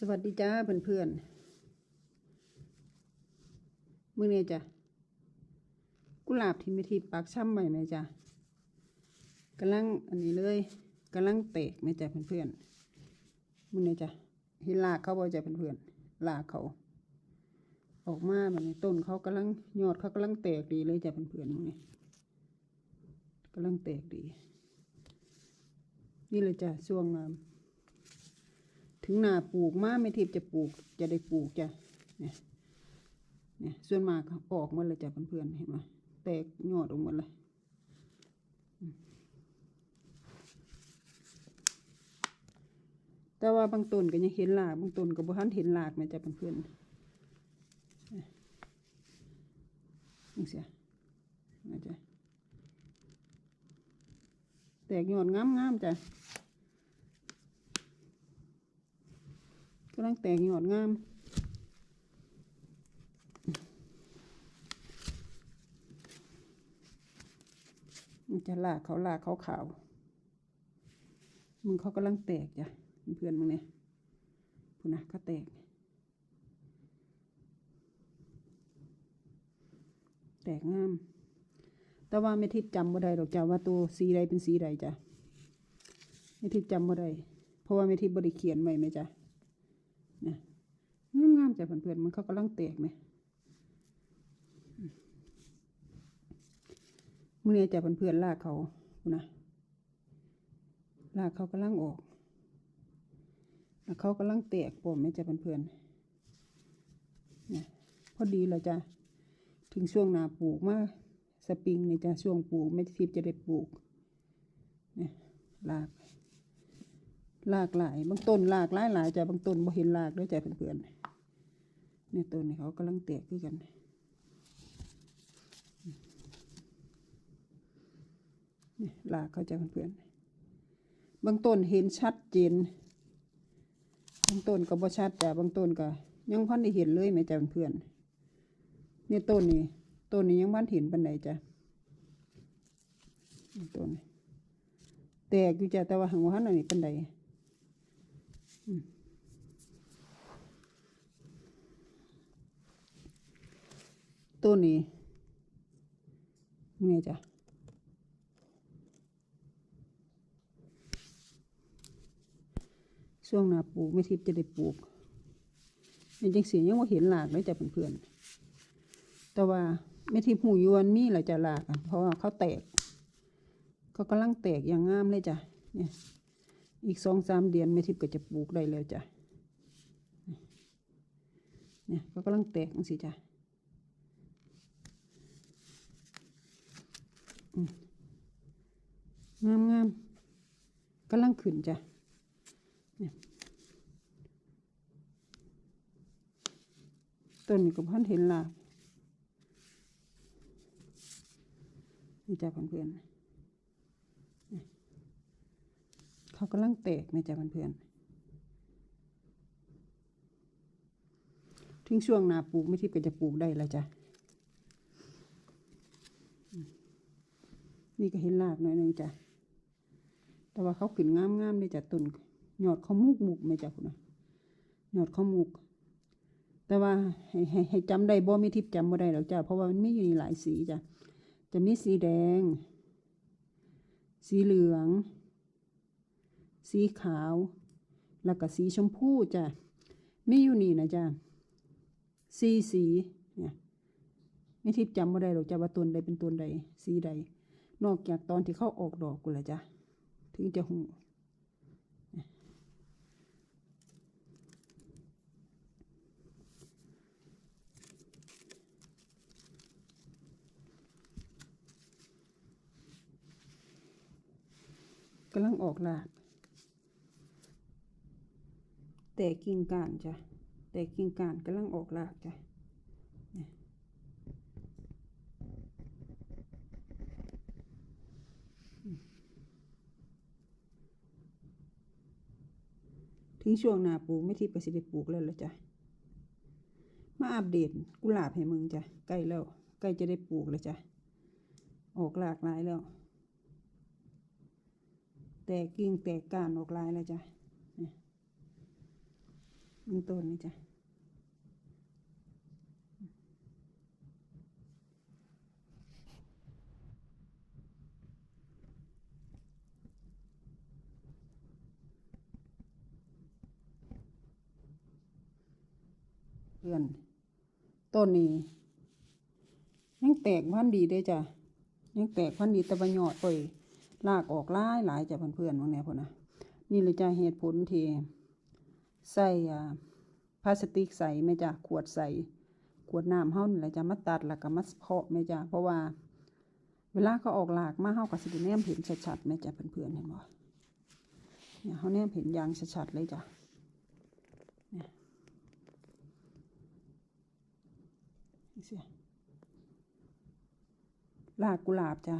สวัสดีจ้าเพื่อนๆมื้อนี้จ้ะกุหลาบที่ไม่ทิพย์ปากช่ำใหม่ไหมจ้ะกำลังอันนี้เลยกำลังเตกไหมจ้ะเพื่อนๆมื้อนี้จ้ะเห็นลากเขาบ่จ้ะเพื่อนๆลากเขา ออกมาแบบนี้ต้นเขากำลังยอดเขากำลังแตกดีเลยจ้ะเพื่อนๆมื้อนี้กำลังแตกดี นี่เลยจ้ะช่วงงาม ถึงหนาปลูกมาไม่ทิพย์จะปลูกจะได้ปลูกจ้ะเนี่ยเนี่ยส่วนมากออกหมดเลยจ้ะเพื่อนๆเห็นไหมแตกยอดออกหมดเลยแต่ว่าบางต้นก็ยังเห็นหลากบางต้นก็บ่ทันเห็นหลากแม่จ้ะเพื่อนๆเนี่ยนี่เสียนะจ้ะแตกยอดงามๆจ้ะ กำลังแตกยอดงามมันจะลากเขาลากเขาขาวมึงเขากำลังแตกจ้ะเพื่อนมึงเนี่ยพูนะเขาแตก แตกงาม แต่ว่าไม่ทิพย์จำบ่ได้ดอกจ้ะว่าตัวสีใดเป็นสีใดจ้ะไม่ทิพย์จำบ่ได้เพราะว่าไม่ทิพย์บริเขียนไว้ไหมจ้ะ นี่ยงามๆจ้ะเพื่อนๆมันเขากำลังแตกไหมมื่อนี้จ้ะเพื่อนๆลากเขานะลากเขากำลังออกแล้วเขากำลังแตกปมไหมจ้ะเพื่อนๆเนี่ยพอดีแล้วจ้ะถึงช่วงนาปลูกมาสปริงนี่จ้ะช่วงปลูกไม่ทิพย์จะได้ปลูกเนี่ยลาก ลากหลายบางต้นหลากหลายหลายจ้ะบางต้นบ่เห็นหลากด้วยจ้ะเพื่อนๆเนี่ยต้นนี้เขากำลังแตกขึ้นกันนี่หลากเขาจ้ะเพื่อนๆบางต้นเห็นชัดเจนบางต้นก็บ่ชัดจ้ะบางต้นก็ยังพันได้เห็นเลยไหมจ้ะเพื่อนๆเนี่ยต้นนี้ต้นนี้ยังพันเห็นปันไหนจ้ะต้นนี้แตกอยู่จ้ะแต่ว่าหางว่าหันอันนี้ปันใด ตัวนี้นี่จ้ะช่วงนาปลูกไม่ทิพจะได้ปลูกนี่จังสียังว่าเห็นหลากเลยจ้ะเพื่อนๆแต่ว่าไม่ทิพหูยวนมีแหละจะหลากเพราะว่าเขาแตกเขากำลังแตกอย่างงามเลยจ้ะเนี่ย อีกสองสามเดือนไม่ทิพย์ก็จะปลูกได้แล้วจ้ะเนี่ยก็กำลังแตกจังสิจ้ะงามงามกำลังขึ้นจ้ะเนี่ยต้นนี้ก็พันเห็นลากนี่จ้ะเพื่อนๆ เขากำลังแตกไหมจ้ะเพื่อนๆถึงช่วงนาปลูกไม่ทิพย์ก็จะปลูกได้แล้วจ้ะนี่ก็เห็นรากหน่อยหนึงจ้ะ แต่ว่าเขาขึ้นงามๆเลยจ้ะต้นหยอดเขามุกมุกไหมจ้ะคุณนะหยอดเขามุกแต่ว่าให้ให้ให้จำได้บ่ไม่ทิพย์จำบ่ได้หรอกจ้ะ เพราะว่ามันมีอยู่ในหลายสีจ้ะ จะมีสีแดง สีเหลือง สีขาว แล้วก็สีชมพูจ้ะมีอยู่นี่นะจ้ะสีสีเนี่ยไม่ทิพย์จำไม่ได้หรอกจ้ะว่าต้นใดเป็นต้นใด สีใด นอกจากตอนที่เขาออกดอกกูแหละจ้ะถึงจะหูกำลังออกหลาก แต่กิ่งก้านจ้ะแต่กิ่งก้านกำลังออกรากจ้ะถึงช่วงหน้าปลูกไม่ทิพย์ก็สิได้ปลูกแล้วละจ้ะมาอัปเดตกุหลาบให้มึงจ้ะใกล้แล้วใกล้จะได้ปลูกแล้วจ้ะออกรากหลายแล้ว แต่กิ่งแตกก้านออกหลายแล้วจ้ะ มันต้นนี่จ้ะเพื่อนต้นนี้ยังแตกพันธ์ดีเด้จ้ะยังแตกพันธ์ดีแต่ว่ายอดเอ้ยลากออกหลายหลายจ้ะเพื่อนๆว่าแนวพุ่นนะนี่เลยจ้ะเหตุผลที่ ใส่พลาสติกใส่แม่จ้ะขวดใส่ขวดน้ำเฮานี่แหละจ้ะมาตัดแล้วก็มาเพาะแม่จ้ะเพราะว่า เวลาเขาออกหลากมาเฮาก็สิแนมเห็นชัดๆแม่จ้ะเพื่อนๆเห็นบ่เนี่ยเฮาแนมเห็นยางชัดๆเลยจ้ะเนี่ยนี่สิลากกุหลาบจ้ะ